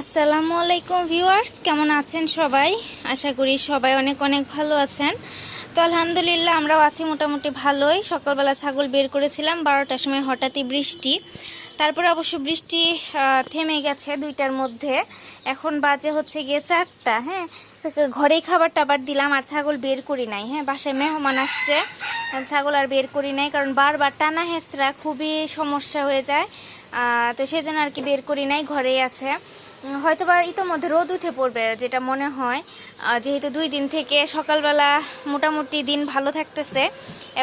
আসসালামু আলাইকুম ভিউয়ার্স, কেমন আছেন সবাই? আশা করি সবাই অনেক অনেক ভালো আছেন। তো আলহামদুলিল্লাহ আমরাও আছি মোটামুটি ভালোই। সকালবেলা ছাগল বের করেছিলাম, বারোটার সময় হঠাৎই বৃষ্টি। তারপরে অবশ্য বৃষ্টি থেমে গেছে দুইটার মধ্যে। এখন বাজে হচ্ছে গিয়ে চারটা হ্যাঁ? ঘরেই খাবার টাবার দিলাম, আর ছাগল বের করি নাই হ্যাঁ? বাসায় মেহমান আসছে, ছাগল আর বের করি নাই, কারণ বারবার টানা হেঁচড়া খুবই সমস্যা হয়ে যায়। তো সেই জন্য আর কি বের করি নাই, ঘরেই আছে। হয়তো বা ইতোমধ্যে রোদ উঠে পড়বে, যেটা মনে হয়। যেহেতু দুই দিন থেকে সকালবেলা মোটামুটি দিন ভালো থাকতেছে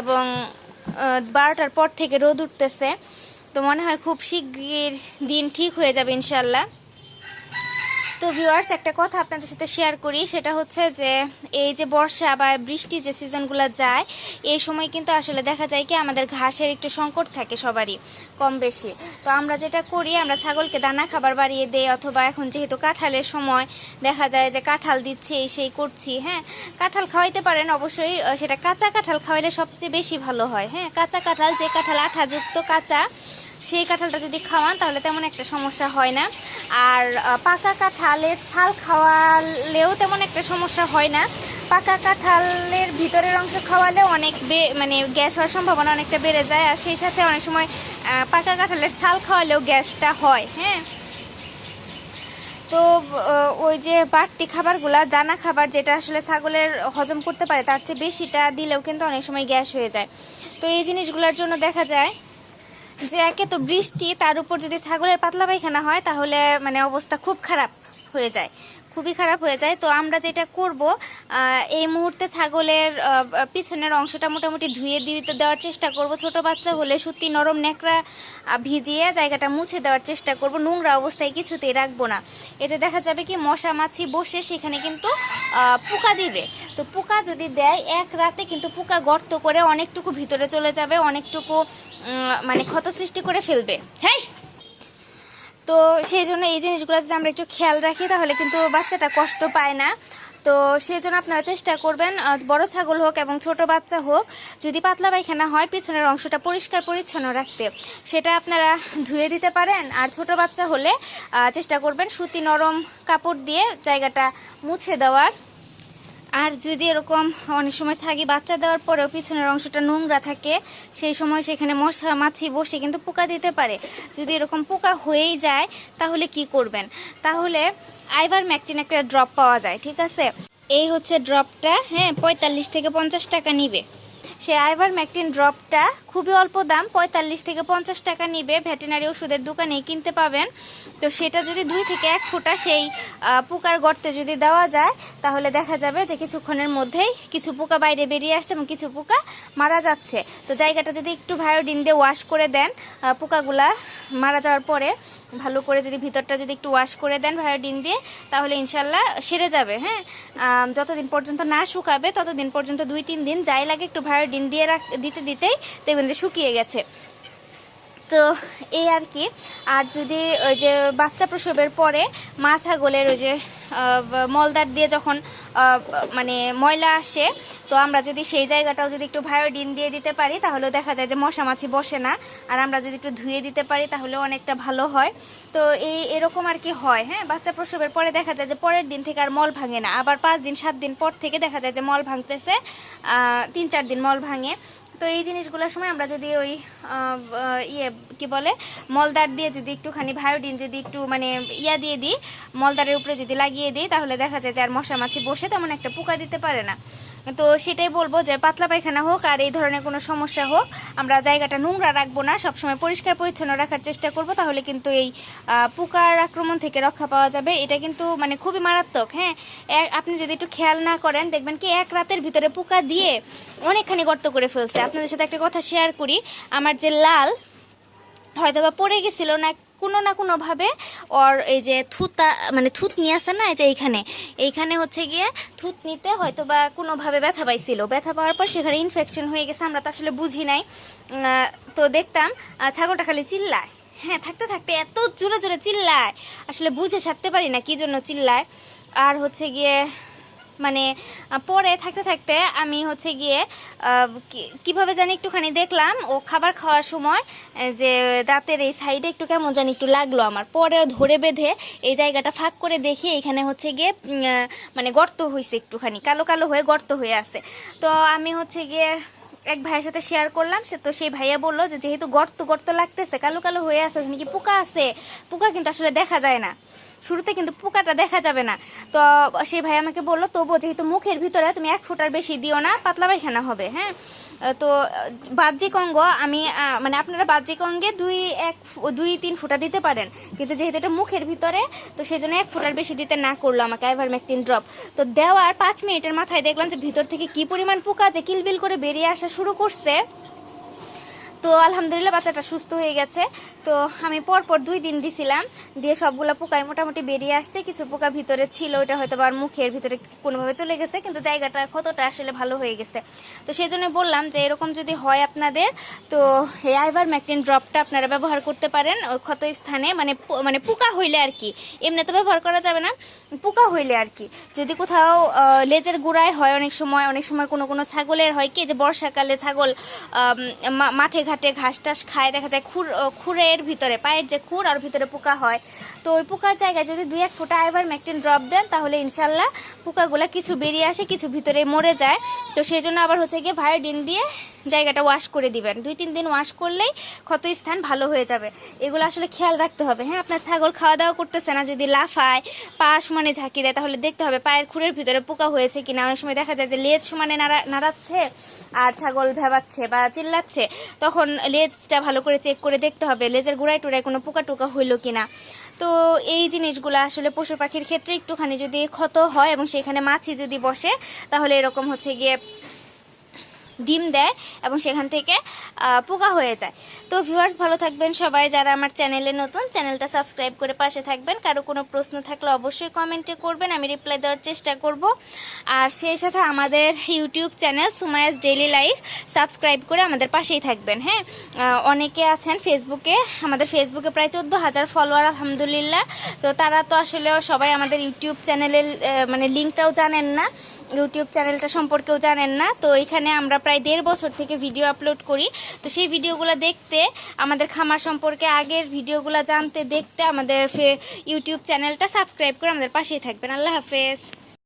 এবং বারোটার পর থেকে রোদ উঠতেছে। তো মনে হয় খুব শিগগির দিন ঠিক হয়ে যাবে ইনশাল্লাহ তো ভিউয়ার্স একটা কথা আপনাদের সাথে শেয়ার করি, সেটা হচ্ছে যে এই যে বর্ষা বা বৃষ্টি যে সিজনগুলো যায়, এই সময় কিন্তু আসলে দেখা যায় কি আমাদের ঘাসের একটু সংকট থাকে সবারই, কম বেশি। তো আমরা যেটা করি, আমরা ছাগলকে দানা খাবার বাড়িয়ে দেই, অথবা এখন যেহেতু কাঁঠালের সময়, দেখা যায় যে কাঁঠাল দিচ্ছে, এই সেই করছি হ্যাঁ? কাঁঠাল খাওয়াইতে পারেন অবশ্যই সেটা কাঁচা কাঁঠাল খাওয়াইলে সবচেয়ে বেশি ভালো হয় হ্যাঁ? কাঁচা কাঁঠাল, যে কাঁঠাল আঠাযুক্ত কাঁচা সেই কাঁঠালটা যদি খাওয়ান, তাহলে তেমন একটা সমস্যা হয় না। আর পাকা কাঁঠালের ছাল খাওয়ালেও তেমন একটা সমস্যা হয় না। পাকা কাঁঠালের ভিতরের অংশ খাওয়ালেও অনেক মানে গ্যাস হওয়ার সম্ভাবনা অনেকটা বেড়ে যায়। আর সেই সাথে অনেক সময় পাকা কাঁঠালের ছাল খাওয়ালেও গ্যাসটা হয় হ্যাঁ। তো ওই যে বাড়তি খাবারগুলা, দানা খাবার যেটা আসলে ছাগলের হজম করতে পারে, তার চেয়ে বেশিটা দিলেও কিন্তু অনেক সময় গ্যাস হয়ে যায়। তো এই জিনিসগুলোর জন্য দেখা যায় যে একে তো বৃষ্টি, তার উপর যদি ছাগলের পাতলা পায়খানা হয়, তাহলে মানে অবস্থা খুব খারাপ। হয়ে যায়, খুবই খারাপ হয়ে যায়। তো আমরা যেটা করব এই মুহূর্তে ছাগলের পিছনের অংশটা মোটামুটি ধুয়ে দিতে দেওয়ার চেষ্টা করব। ছোট বাচ্চা হলে সুতি নরম ন্যাকড়া ভিজিয়ে জায়গাটা মুছে দেওয়ার চেষ্টা করব। নোংরা অবস্থায় কিছুতেই রাখব না। এতে দেখা যাবে কি, মশা মাছি বসে সেখানে কিন্তু পোকা দিবে। তো পোকা যদি দেয়, এক রাতে কিন্তু পোকা গর্ত করে অনেকটুকু ভিতরে চলে যাবে, অনেকটুকু মানে ক্ষত সৃষ্টি করে ফেলবে। হ্যাঁ তো সেই জন্য এই জিনিসগুলো যদি আমরা একটু খেয়াল রাখি, তাহলে কিন্তু বাচ্চাটা কষ্ট পায় না। তো সেই জন্য আপনারা চেষ্টা করবেন বড় ছাগল হোক এবং ছোট বাচ্চা হোক, যদি পাতলা পায়খানা হয়, পিছনের অংশটা পরিষ্কার পরিচ্ছন্ন রাখতে। সেটা আপনারা ধুয়ে দিতে পারেন, আর ছোট বাচ্চা হলে চেষ্টা করবেন সুতি নরম কাপড় দিয়ে জায়গাটা মুছে দেওয়ার। আর যদি এরকম অনেক সময় ছাগি বাচ্চা দেওয়ার পরেও পিছনের অংশটা নোংরা থাকে, সেই সময় সেখানে মশা মাছি বসে কিন্তু পোকা দিতে পারে। যদি এরকম পোকা হয়েই যায়, তাহলে কি করবেন? তাহলে আইভার ম্যাকটিন একটা ড্রপ পাওয়া যায়, ঠিক আছে? এই হচ্ছে ড্রপটা হ্যাঁ পঁয়তাল্লিশ থেকে পঞ্চাশ টাকা নিবে। সেই আইভার ম্যাকটিন ড্রপটা খুবই অল্প দাম, পঁয়তাল্লিশ থেকে পঞ্চাশ টাকা নিবে। ভেটেনারি ওষুধের দোকানে কিনতে পাবেন। তো সেটা যদি দুই থেকে এক ফোঁটা সেই পোকার গর্তে যদি দেওয়া যায়, তাহলে দেখা যাবে যে কিছুক্ষণের মধ্যেই কিছু পোকা বাইরে বেরিয়ে আসছে এবং কিছু পোকা মারা যাচ্ছে। তো জায়গাটা যদি একটু ভায়োডিন দিয়ে ওয়াশ করে দেন পোকাগুলা মারা যাওয়ার পরে, ভালো করে যদি ভিতরটা যদি একটু ওয়াশ করে দেন ভায়োডিন দিয়ে, তাহলে ইনশাল্লাহ সেরে যাবে হ্যাঁ? যতদিন পর্যন্ত না শুকাবে, ততদিন পর্যন্ত দুই তিন দিন যাই লাগে একটু ভায়োডিন দিয়ে রাখ দিতে দিতেই দেখবেন যে শুকিয়ে গেছে। তো এই আর কি। আর যদি ওই যে বাচ্চা প্রসবের পরে মা ছাগলের ওই যে মলদার দিয়ে যখন মানে ময়লা আসে, তো আমরা যদি সেই জায়গাটাও যদি একটু ভায়োডিন দিয়ে দিতে পারি, তাহলে দেখা যায় যে মশা মাছি বসে না। আর আমরা যদি একটু ধুয়ে দিতে পারি, তাহলে অনেকটা ভালো হয়। তো এই, এরকম আর কি হয় হ্যাঁ? বাচ্চা প্রসবের পরে দেখা যায় যে পরের দিন থেকে আর মল ভাঙে না। আবার পাঁচ দিন, সাত দিন পর থেকে দেখা যায় যে মল ভাঙতেছে তিন, চার দিন মল ভাঙে। তো এই জিনিসগুলোর সময় আমরা যদি ওই ইয়ে কি বলে মলদার দিয়ে যদি একটুখানি ভায়োডিন যদি একটু মানে ইয়া দিয়ে দিই মলদারের উপরে যদি লাগিয়ে দিই, তাহলে দেখা যায় যে আর মশা মাছি বসে তেমন একটা পোকা দিতে পারে না। তো সেটাই বলব যে পাতলা পায়খানা হোক আর এই ধরনের কোনো সমস্যা হোক, আমরা জায়গাটা নোংরা রাখব না, সবসময় পরিষ্কার পরিচ্ছন্ন রাখার চেষ্টা করব, তাহলে কিন্তু এই পোকার আক্রমণ থেকে রক্ষা পাওয়া যাবে। এটা কিন্তু মানে খুবই মারাত্মক হ্যাঁ? আপনি যদি একটু খেয়াল না করেন, দেখবেন কি এক রাতের ভিতরে পোকা দিয়ে অনেকখানি গর্ত করে ফেলছে। আপনাদের সাথে একটা কথা শেয়ার করি। আমার যে লাল হয়তো বা পড়ে গেছিল না, কোনো না কোনোভাবে, ওর এই যে থুতা মানে থুত নিয়ে আসে না, এই যে এইখানে এইখানে হচ্ছে গিয়ে থুত নিতে হয়তো বা কোনোভাবে ব্যথা পাইছিল। ব্যথা পাওয়ার পর সেখানে ইনফেকশন হয়ে গেছে, আমরা তো আসলে বুঝি নাই। তো দেখতাম ছাগলটা খালি চিল্লায়। হ্যাঁ থাকতে থাকতে এত জোরে জোরে চিল্লায়। আসলে বুঝে সারতে পারি না কি জন্য চিল্লায়। আর হচ্ছে গিয়ে মানে পরে থাকতে থাকতে আমি হচ্ছে গিয়ে কীভাবে জানি একটুখানি দেখলাম, ও খাবার খাওয়ার সময় যে দাঁতের এই সাইডে একটু কেমন জানি একটু লাগল আমার। পরে ধরে বেঁধে এই জায়গাটা ফাঁক করে দেখি, এখানে হচ্ছে গিয়ে মানে গর্ত হয়েছে একটুখানি, কালো কালো হয়ে গর্ত হয়ে আছে। তো আমি হচ্ছে গিয়ে এক ভাইয়ের সাথে শেয়ার করলাম, সে তো সেই ভাইয়া বলল যে, যেহেতু গর্ত গর্ত লাগতেছে, কালো কালো হয়ে আছে, ওখানে কি পোকা আছে? পোকা কিন্তু আসলে দেখা যায় না। শুরুতে কিন্তু পোকাটা দেখা যাবে না। তো সেই ভাই আমাকে বলল, তবুও যেহেতু মুখের ভিতরে তুমি এক ফুটার বেশি দিও না, পাতলা পায়খানা হবে হ্যাঁ? তো বাহ্যিক অঙ্গ আমি মানে আপনারা বাহ্যিক অঙ্গে দুই এক দুই তিন ফুটা দিতে পারেন। কিন্তু যেহেতু এটা মুখের ভিতরে, তো সেই জন্য এক ফুটার বেশি দিতে না করল আমাকে আইভারমেকটিন ড্রপ তো দেওয়ার পাঁচ মিনিটের মাথায় দেখলাম যে ভিতর থেকে কি পরিমাণ পোকা যে কিলবিল করে বেরিয়ে আসা শুরু করছে। তো আলহামদুলিল্লাহ বাচ্চাটা সুস্থ হয়ে গেছে। তো আমি পরপর দুই দিন দিছিলাম, দিয়ে সবগুলো পোকায় মোটামুটি বেরিয়ে আসছে। কিছু পোকা ভিতরে ছিল ওটা হয়তো আর মুখের ভিতরে কোনোভাবে চলে গেছে, কিন্তু জায়গাটা ক্ষতটা আসলে ভালো হয়ে গেছে। তো সেই জন্য বললাম যে এরকম যদি হয় আপনাদের, তো এই আইভার ম্যাকটিন ড্রপটা আপনারা ব্যবহার করতে পারেন ওই ক্ষত স্থানে। মানে মানে পোকা হইলে আর কি, এমনি তো ব্যবহার করা যাবে না, পোকা হইলে আর কি। যদি কোথাও লেজের গোড়ায় হয় অনেক সময় অনেক সময় কোনো কোনো ছাগলের হয় কি, যে বর্ষাকালে ছাগল মাঠে ঘাটে ঘাস টাস খায়, দেখা যায় খুর খুরের ভিতরে, পায়ের যে খুর আর ভিতরে পোকা হয়। তো ওই পোকার জায়গায় যদি দুই এক ফোঁটা আইভার ম্যাকটিন ড্রপ দেন, তাহলে ইনশাল্লাহ পোকাগুলা কিছু বেরিয়ে আসে, কিছু ভিতরে মরে যায়। তো সেই জন্য আবার হচ্ছে গিয়ে ভায়োডিন দিয়ে জায়গাটা ওয়াশ করে দিবেন। দুই, তিন দিন ওয়াশ করলেই ক্ষত স্থান ভালো হয়ে যাবে। এগুলো আসলে খেয়াল রাখতে হবে। হ্যাঁ আপনার ছাগল খাওয়া দাওয়া করতেছে না, যদি লাফায় পা সমানে ঝাঁকি দেয়, তাহলে দেখতে হবে পায়ের খুঁড়ের ভিতরে পোকা হয়েছে কিনা। অনেক সময় দেখা যায় যে লেজ সমানে নাড়া, নাড়াচ্ছে আর ছাগল ভেবাচ্ছে বা চিল্লাচ্ছে, তখন লেজটা ভালো করে চেক করে দেখতে হবে লেজের গোড়ায় টোড়ায় কোনো পোকা টোকা হইল কিনা। তো এই জিনিসগুলো আসলে পশু পাখির ক্ষেত্রে একটুখানি যদি ক্ষত হয় এবং সেখানে মাছি যদি বসে, তাহলে এরকম হচ্ছে গিয়ে ডিম দেয় এবং সেখান থেকে পোকা হয়ে যায়। তো ভিউয়ার্স ভালো থাকবেন সবাই। যারা আমার চ্যানেলে নতুন, চ্যানেলটা সাবস্ক্রাইব করে পাশে থাকবেন। কারও কোনো প্রশ্ন থাকলে অবশ্যই কমেন্টে করবেন, আমি রিপ্লাই দেওয়ার চেষ্টা করব। আর সেই সাথে আমাদের YouTube channel Sumaya's daily life subscribe করে আমাদের পাশেই থাকবেন হ্যাঁ? অনেকে আছেন ফেসবুকে আমাদের ফেসবুকে প্রায় চোদ্দ হাজার ফলোয়ার আলহামদুলিল্লাহ। তো তারা তো আসলে সবাই আমাদের ইউটিউব চ্যানেলের মানে লিঙ্কটাও জানেন না ইউটিউব চ্যানেলটা সম্পর্কেও জানেন না। তো এখানে আমরা প্রায় দেড় বছর থেকে ভিডিও আপলোড করি। তো সেই ভিডিওগুলো দেখতে, আমাদের খামার সম্পর্কে আগের ভিডিওগুলো জানতে দেখতে আমাদের ইউটিউব চ্যানেলটা সাবস্ক্রাইব করে আমাদের পাশেই থাকবেন। আল্লাহ হাফেজ।